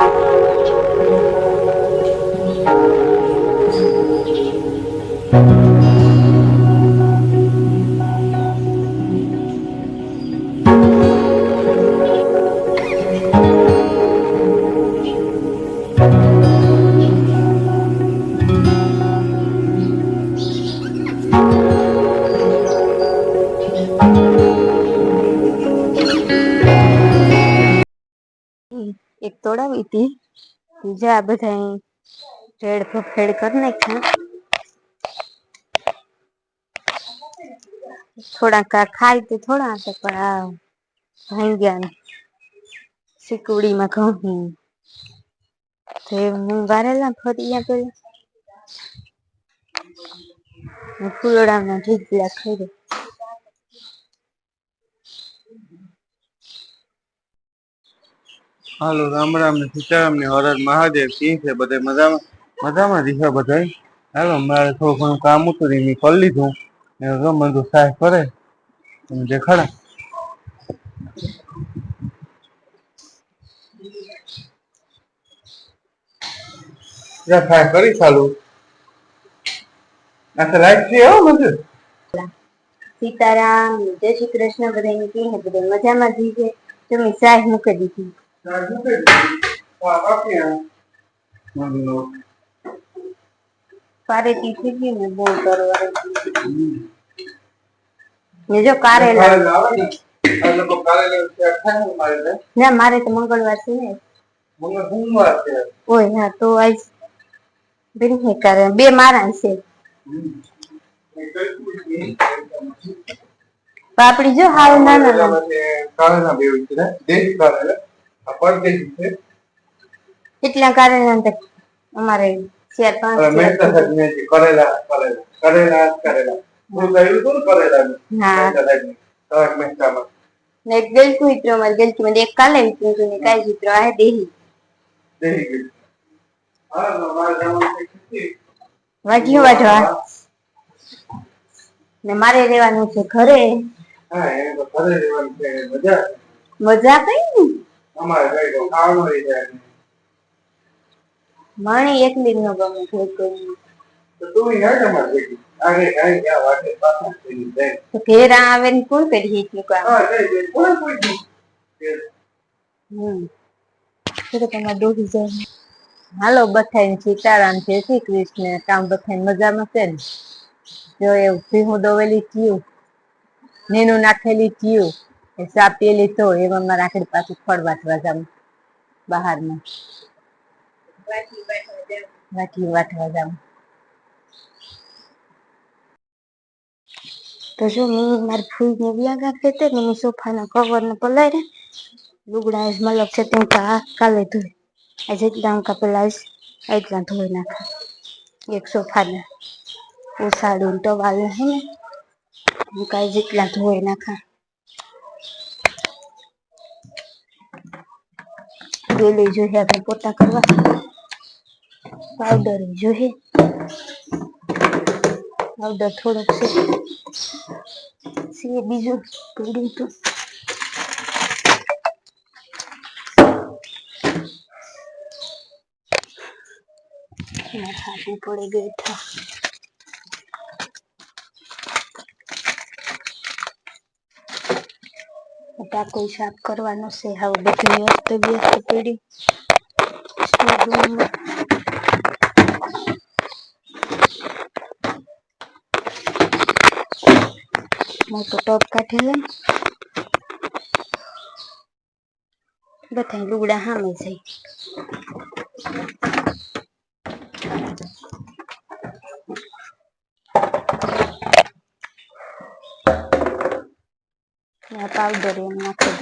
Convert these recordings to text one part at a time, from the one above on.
એક તોડાવી હતી બીજા બધા રેડ ફેડ કરી નાખ્યા. થોડા ખાય તો થોડા હશે, પણ આ ભાંગ્યા સિકુડીમાં ઘઉં તે હું ગારેલા ફરિયા પેલા ફૂલડાના ઢીકલા ખાઈ દે હાલો, રામ રામ ને સીતારામ ને હરદ મહાદેવ સિંહ છે બધા મજામાં? મજામાં જ બધા હાલો, મારે થોડું ઘણું કામ હતું એ કરી લીધું. ને ગમે તો સાહેબ કરે. તમે દેખાડા. સાહેબ, કરી ચાલુ. આ લાઈટ છે, હો બધું સીતારામ, જય શ્રી કૃષ્ણ બધાને કે બધા મજામાં જી છે? તમે સાહેબ મૂકી દીધું. આ બાકી આ. બધું પારેતી થઈ ગઈ ને બહુ કરવા ને જો કારેલા કારેલા આવે ને આ લોકો કારેલા શાક ખાય ને મારે ને ના મારે તો મંગળવાર છે ને મને સોમવાર છે ઓય હા તો આજ બની કરે બે મારા છે પાપડી જો હાવ નાના નાના કારેલા કારેલા એટલા કારેલા અમારે ચાર પાંચ કરેલા કરેલા કરેલા કરેલા. હું કહ્યું હતું કરેલા હા. તરક મહેતામાં ને ગલકું ઇત્રો અમારે ગલકી માં એક કાલે વિતરું ને કાઈ વિતરો આ દેહી. દેહી ગયું. હા મારે. વાઢ્યું વાઢવા ને મારે રહેવાનું છે ઘરે. હા એ ઘરે રહેવાનું છે મજા. મજા કઈ ને? અમારે કઈ તો ખાવાનું રહી જાય નહીં. એકલી ન ગમે કોઈ કોઈ. તો તું યાદ અમારે ભેગી આગળ કાંઈ ગયા વાટે પાછા થઈ જાય તો ઘેર આવે ને કોણ કરીએ એટલું કામ? હા જઈ જઈ કોઈ કોઈ હમ. તો તમારે દોડી જાય. હાલો બથાઈ સીતારામ છે શ્રી કૃષ્ણ. કામ બથાઈ મજામાં છે ને? જો એવું ભીહું દોવેલી થયું નીનું નાખેલી થયું. એ ચા પીએલી એમાં મારે આખડી પાછું ફળ વાટવા જાવ બહારમાં. વાટલી વાટવા જાઉં. તો જો મેં મારી ફૂઈને વ્યા ગાંઠે તે ને સોફાના કવર ને પલાળ્યા લુગડા આવીશ મલક છે તેમ કા કાલે ધોઈ. આ જેટલા હું કાપેલા આવીશ એટલા ધોઈ નાખા. એક સોફાને ઉસાડું ને ટવાલ હે ને, હું કાંઈ જેટલા ધોઈ નાખા. ગેલી જોઈએ આપણે પોતા કરવા પાવડર જોઈએ. પાવડર થોડોક છે. છે બીજું પીડ્યું તો. હાથી પડી ગઈ થા ટાકો સાફ કરવાનો છે. હવે બધું વ્યસ્ત વ્યસ્ત પડી. મોટો ટોપ કાઢી લે બધા લુગડા સામે જાય આ પાવડર એમ નાખી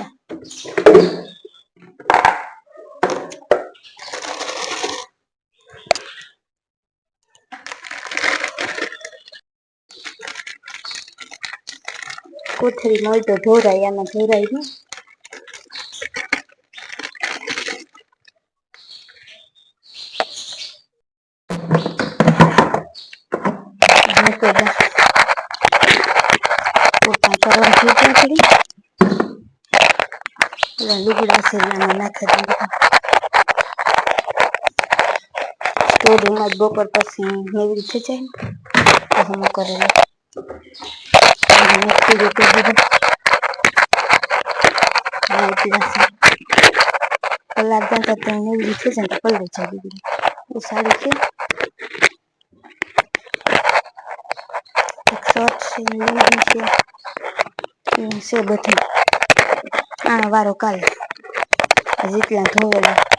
કોથળી મળતો તો ઢોરાય આમાં ઢોરાય ને મૂકી દે પોતા કરવા ભેગા કરી પેલા લુગડા છે એ આમાં નાખી દે તો રૂમમાં જ બપોર પછી એવી રીતે જાય ને, તો હું કરેલું રીતે દીધું છે. કલાક જતા તો એવી રીતે છે ને તો પલ્લે જાય દીધું એ સારું છે. શર્ટ છે લીલી છે છે બધું. આનો વારો કાલે. હજી એટલા ધોવેલા થઈ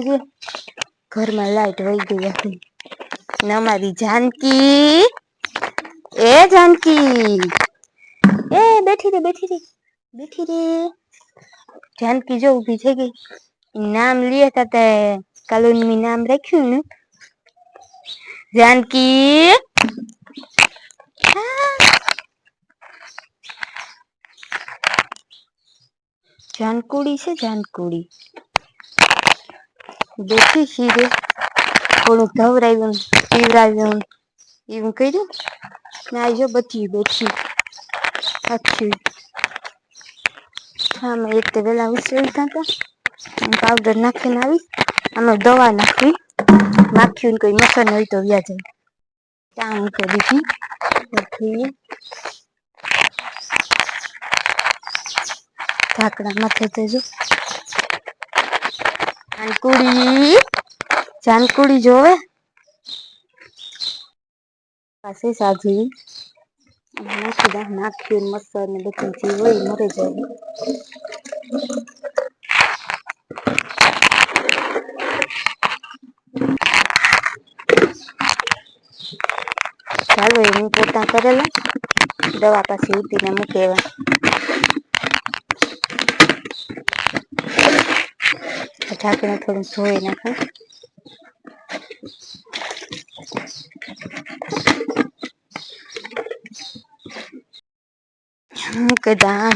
ગઈ ઘરમાં લાઈટ વહી ગઈ હતી. અમારી જાનકી, એ જાનકી. એ બેઠી રે બેઠી રે બેઠી રે. જાનકી જો ઊભી થઈ ગઈ. નામ લીએ તા તે કાલુની નામ રાખ્યું ને. જાનકી. જાનકુડી છે, જાનકુડી. બેઠી શીરે થોડું ધવરાવ્યું ને એવું કર્યું ને આ જો બધી બેઠી આખી હા મેં એક તો વેલા ઉછળી હતા પાવડર નાખીને આવી આમાં દવા નાખવી નાખ્યું કોઈ મસર હોય તો વ્યા ત્યાં હું મૂકી દીધી ઢાંકણા માથે દેજો જાનકુડી? જાનકુડી જોવે? પાસે સાજી નાખી દા નાખ્યું મસર ને બધું જીવ હોય, મરે જાય. ચાલો એ પોતા કરેલા. દવા પાછી ઉતીને મૂકેવા ઢાંકણા થોડું ધોઈ નાખે કદા.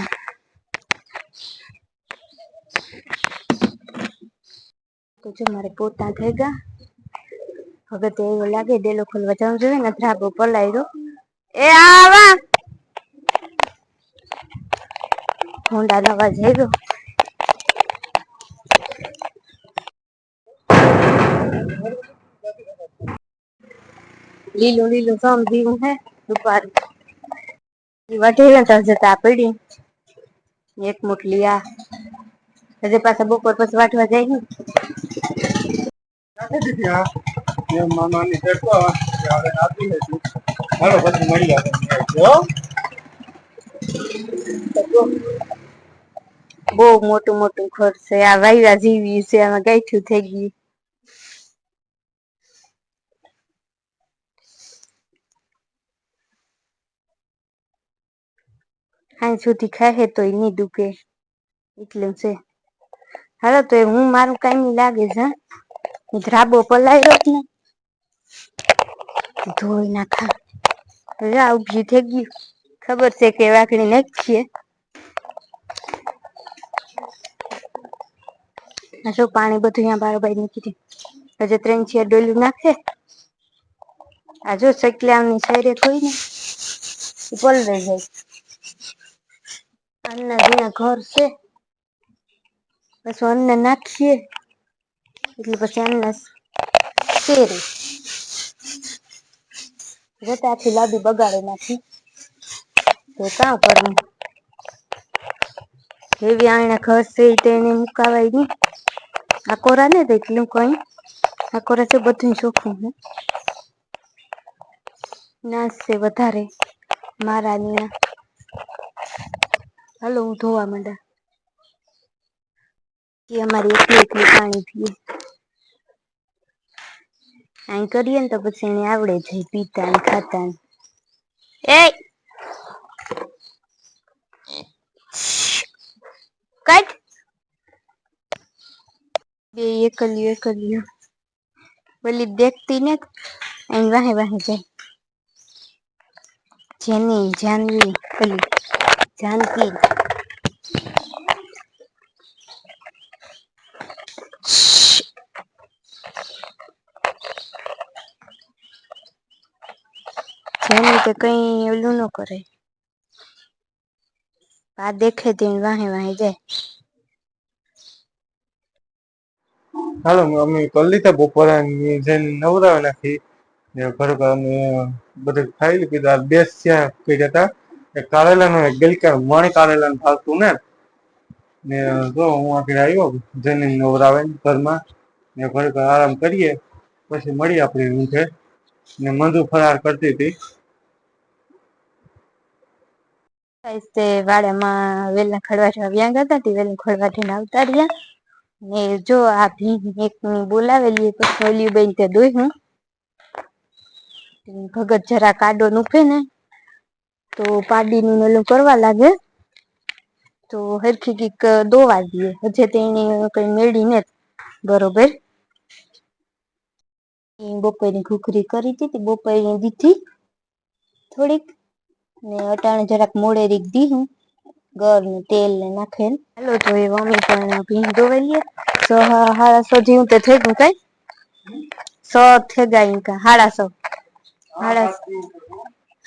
તો જો મારે પોતા થઈ ગયા હવે તો એવું લાગે ડેલો ખોલવા જવું જોઈએ ને, ધ્રાબો પલાઈ દો એ આવા. હોન્ડા નવા જઈ ગયો લીલું લીલું સમજીવું હે દુપાર. વઢેલા તો જતા પડી. એક મુઠલી આ. હજે પાછા બપોર પછી વાટવા જાય ને. મામાની ટેકો હવે લેશું હાલો પછી મળી આપણે બહુ મોટું મોટું ઘર છે. આ વાયરા જેવી છે. આમાં ગાંઠ્યું થઈ ગયું. હાઈ સુધી ખાહે તો નહીં દુખે એટલે છે હાલો તો એ હું મારું કઈ લાગે છે. ધ્રાબો પલાયરો જ ને ધોઈ નાખા રા ઊભી થઈ ગયું ખબર છે કે વાકડી નાખીએ જો પાણી બધું અહીંયા બારોબાર નીકળી દે હજુ ત્રણ છે ડોલું નાખે આ જો સકલામની સાઈડે કોઈ ને એ પલળી જાય અન્ના જેના ઘર છે. પછી અન્ન નાખીએ. એટલે પછી અન્ન શેરે. જતાથી લાદી બગાડી નાખી. તો કાં કરવું? એવી આણે ઘર છે તેને મુકાવાય નહીં. આ કોરા ને એટલું કઈ? આ કોરા છે બધું ચોખ્ખું હે નાશ છે વધારે. મારા ની હાલો હું ધોવા માંડા. કે અમારી એકલી એકલી પાણી પીએ. આઈ કરીએ ને તો પછી એને આવડે છે પીતા ને ખાતા ને. એ કટ. બે એકલી એકલી બોલી દેખતી ને અહીં વાહે વાહે જાય. જેની જાનવી પેલી જાનકી જેની તો કઈ ઓલું ન કરે આ દેખે તે વાહે વાહે જાય હાલો, અમે કરી લીધા બપોરાની જઈને નવરાવે નાખી ઘર ઘર બધું ખાઈ લીધું, આ કઈ જતા કારેલાનો એક ગલકા મણ કારેલાનું ભાવતું ને. ને જો હું આગળ આવ્યો જમીન નવરાવે ઘરમાં, ને ખરેખર આરામ કરીએ, પછી મળીએ આપણે ઊંઘે ને મંદુ ફરાર કરતી હતી. તે વાડામાં વેલા ખડવાઠવા વ્યાં ગયા હતા, તે વેલા ખડવાઠીને આવતા રહ્યા. ને જો આ ભીન એક બોલાવેલી પછી ઓલી બેન તે દોઈ હું ભગત જરા કાડો નુખે ને તો પાડીનું ઓલું કરવા લાગે. તો હરખી કીક દોવા દઈએ. હજે તેને કઈ મેળી ને બરોબર? બપોરની ઘૂઘરી કરી હતી બપોરની દીધી. થોડીક. ને અટાણે જરાક મોડે રીક દીધું ગર ને તેલ ને નાખેલ હાલો તો એ મમ્મી પણ ભીંગ દોવેલીએ સો હા- હાડા સો જીવું તે થઈ ગયું કઈ. સો થઈ ગયા હાડા સો. હાડા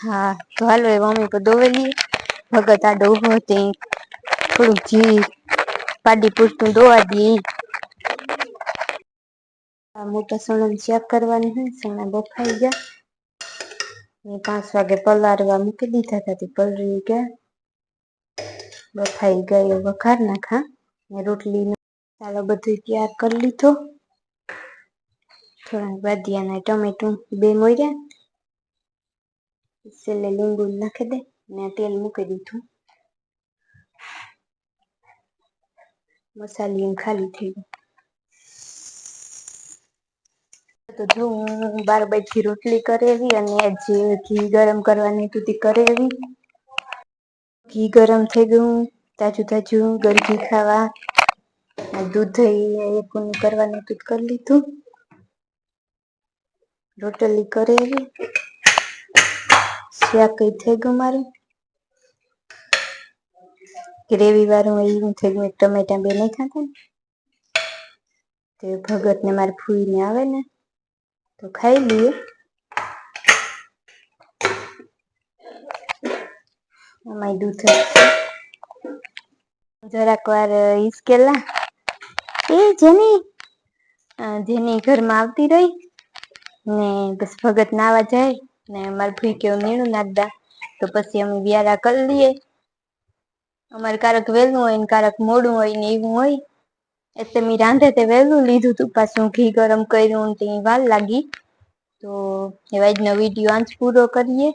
હા, તો હાલો એ મમ્મી પર દોવેલીએ ભગત આડો ઊભો તે. થોડુંક જી પાડી પૂરતું દોવા દે. મોટા સણમ ચેક કરવાની હોય સણા બફાઈ ગયા. મેં પાંચ વાગે પલાળવા મૂકી દીધા હતા, તે પલળી ગયા. બફાઈ ગયા વઘાર નાખા ને રોટલી ચાલો બધું તૈયાર કરી લીધો. થોડા બાદિયાના ટમેટું બે મોર્યા. છેલ્લે લીંબુ નાખી દે ને તેલ મૂકી દીધું મસાલી ખાલી થઈ ગયું તો જો હું બાર બાજથી રોટલી કરેવી અને જે ઘી ગરમ કરવાની હતું તે કરેવી ઘી ગરમ થઈ ગયું તાજું તાજું ગરજી ખાવા દૂધ એક કરવાનું હતું કરી લીધું રોટલી કરેવી શાક કઈ થઈ ગયું મારું. ગ્રેવી વાળું એવું થઈ ગયું ટમેટા બે નહીં ખાતા ને તે ભગત ને મારે ફૂઈને આવે ને તો ખાઈ લઈએ. આમાં દૂધ જરાક વાર ઈસકેલા એ જેની જેની ઘરમાં આવતી રહી ને બસ ભગત નાવા જાય. ને મારે ભાઈ કેવું નીણું નાખતા, તો પછી અમે વ્યારા કરી લઈએ. અમારે કારક વહેલું હોય ને કારક મોડું હોય ને એવું હોય, એટલે મેં રાંધે તે વહેલું લીધું તું. પાછું ઘી ગરમ કર્યું ને ત્યાં વાર લાગી. તો એ આજનો વીડિયો આંચ પૂરો કરીએ.